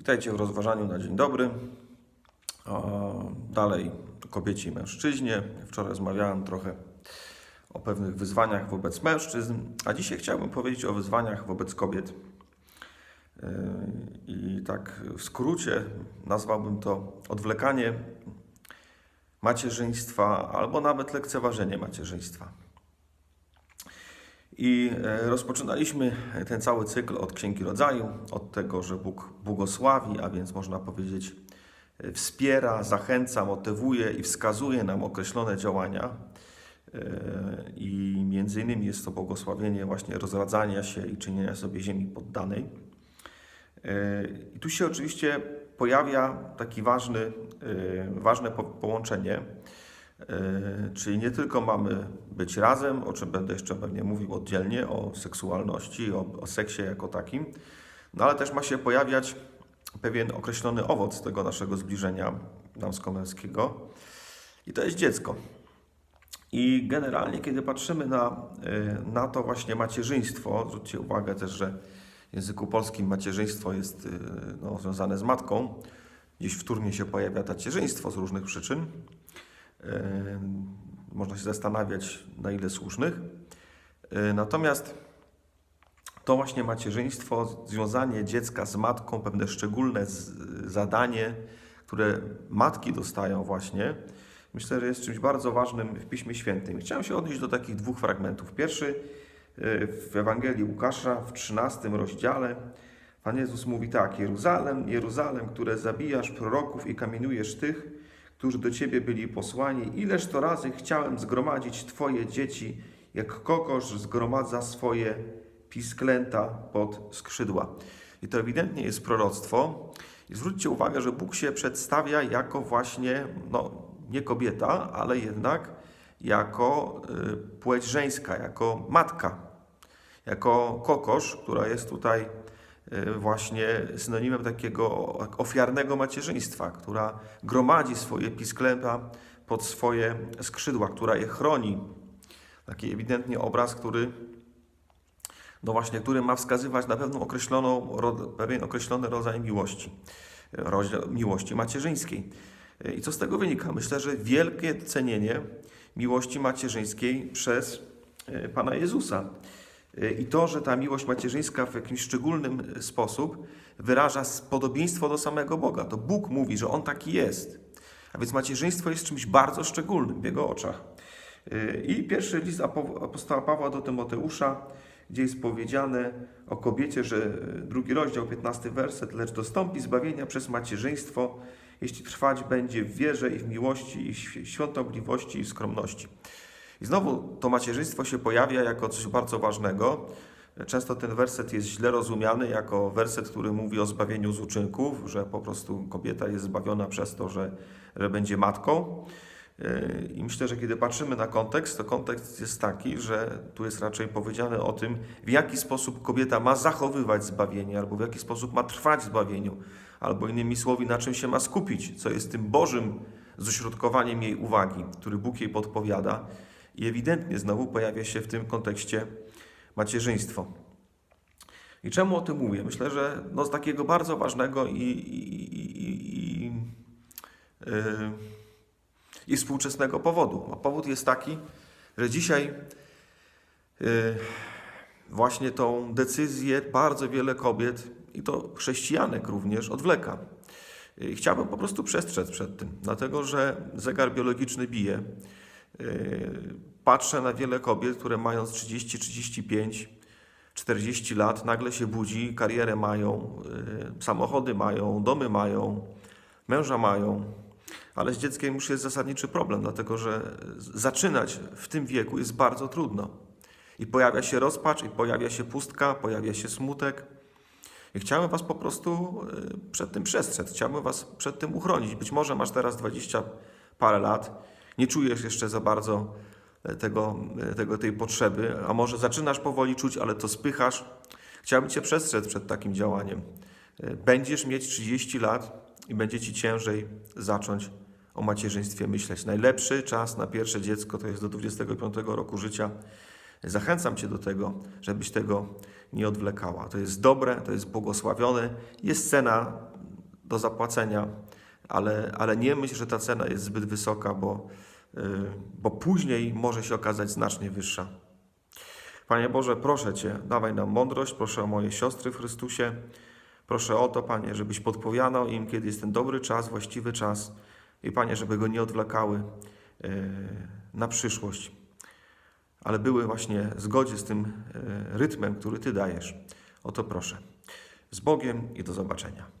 Witajcie w rozważaniu na dzień dobry. Dalej o kobiecie i mężczyźnie. Wczoraj rozmawiałem trochę o pewnych wyzwaniach wobec mężczyzn, a dzisiaj chciałbym powiedzieć o wyzwaniach wobec kobiet. Yy, I tak w skrócie nazwałbym to odwlekanie macierzyństwa albo nawet lekceważenie macierzyństwa. I e, rozpoczynaliśmy ten cały cykl od Księgi Rodzaju, od tego, że Bóg błogosławi, a więc można powiedzieć e, wspiera, zachęca, motywuje i wskazuje nam określone działania. E, I między innymi jest to błogosławienie właśnie rozradzania się i czynienia sobie ziemi poddanej. I tu się oczywiście pojawia taki ważny, e, ważne po- połączenie, Czyli nie tylko mamy być razem, o czym będę jeszcze pewnie mówił oddzielnie, o seksualności, o, o seksie jako takim, no ale też ma się pojawiać pewien określony owoc tego naszego zbliżenia damsko-męskiego i to jest dziecko. I generalnie, kiedy patrzymy na, y, na to właśnie macierzyństwo, zwróćcie uwagę też, że w języku polskim macierzyństwo jest y, no, związane z matką. Gdzieś w turmie się pojawia tacierzyństwo z różnych przyczyn. Można się zastanawiać, na ile słusznych. Y, Natomiast to właśnie macierzyństwo, związanie dziecka z matką, pewne szczególne zadanie, które matki dostają właśnie, myślę, że jest czymś bardzo ważnym w Piśmie Świętym. Chciałem się odnieść do takich dwóch fragmentów. Pierwszy y, w Ewangelii Łukasza w 13 rozdziale. Pan Jezus mówi tak: Jeruzalem, Jeruzalem, które zabijasz proroków i kamienujesz tych, którzy do ciebie byli posłani, ileż to razy chciałem zgromadzić twoje dzieci, jak kokosz zgromadza swoje pisklęta pod skrzydła. I to ewidentnie jest proroctwo. I zwróćcie uwagę, że Bóg się przedstawia jako właśnie, no nie kobieta, ale jednak jako y, płeć żeńska, jako matka, jako kokosz, która jest tutaj właśnie synonimem takiego ofiarnego macierzyństwa, która gromadzi swoje pisklęta pod swoje skrzydła, która je chroni. Taki ewidentnie obraz, który no właśnie, który ma wskazywać na pewną określoną, pewien określony rodzaj miłości, miłości macierzyńskiej. I co z tego wynika? Myślę, że wielkie cenienie miłości macierzyńskiej przez e, Pana Jezusa. E, I to, że ta miłość macierzyńska w jakimś szczególnym e, sposób wyraża podobieństwo do samego Boga. To Bóg mówi, że On taki jest. A więc macierzyństwo jest czymś bardzo szczególnym w Jego oczach. E, I pierwszy list apo- apostoła Pawła do Tymoteusza, gdzie jest powiedziane o kobiecie, że drugi rozdział, 15 werset, lecz dostąpi zbawienia przez macierzyństwo, jeśli trwać będzie w wierze i w miłości i w świątobliwości i w skromności. I znowu to macierzyństwo się pojawia jako coś bardzo ważnego. Często ten werset jest źle rozumiany jako werset, który mówi o zbawieniu z uczynków, że po prostu kobieta jest zbawiona przez to, że, że będzie matką. Yy, I myślę, że kiedy patrzymy na kontekst, to kontekst jest taki, że tu jest raczej powiedziane o tym, w jaki sposób kobieta ma zachowywać zbawienie, albo w jaki sposób ma trwać zbawieniu, albo innymi słowy, na czym się ma skupić, co jest tym Bożym zośrodkowaniem jej uwagi, który Bóg jej podpowiada. I ewidentnie znowu pojawia się w tym kontekście macierzyństwo. I czemu o tym mówię? Myślę, że no z takiego bardzo ważnego i, i, i, i, yy, i współczesnego powodu. A powód jest taki, że dzisiaj yy, właśnie tą decyzję bardzo wiele kobiet, i to chrześcijanek również, odwleka. I chciałbym po prostu przestrzec przed tym, dlatego że zegar biologiczny bije. Yy, Patrzę na wiele kobiet, które mając 30, 35, 40 lat nagle się budzi, karierę mają, yy, samochody mają, domy mają, męża mają, ale z dzieckiem już jest zasadniczy problem, dlatego że zaczynać w tym wieku jest bardzo trudno. I pojawia się rozpacz, i pojawia się pustka, pojawia się smutek. I chciałem Was po prostu y, przed tym przestrzec, chciałbym Was przed tym uchronić. Być może masz teraz 20 parę lat, nie czujesz jeszcze za bardzo tego, tego, tej potrzeby, a może zaczynasz powoli czuć, ale to spychasz. Chciałbym Cię przestrzec przed takim działaniem. E, Będziesz mieć 30 lat i będzie Ci ciężej zacząć o macierzyństwie myśleć. Najlepszy czas na pierwsze dziecko to jest do 25 roku życia. Zachęcam Cię do tego, żebyś tego nie odwlekała. To jest dobre, to jest błogosławione. Jest cena do zapłacenia, ale, ale nie myśl, że ta cena jest zbyt wysoka, bo, bo później może się okazać znacznie wyższa. Panie Boże, proszę Cię, dawaj nam mądrość, proszę o moje siostry w Chrystusie. Proszę o to, Panie, żebyś podpowiadał im, kiedy jest ten dobry czas, właściwy czas. I Panie, żeby go nie odwlekały e, na przyszłość, ale były właśnie w zgodzie z tym e, rytmem, który Ty dajesz. O to proszę. Z Bogiem i do zobaczenia.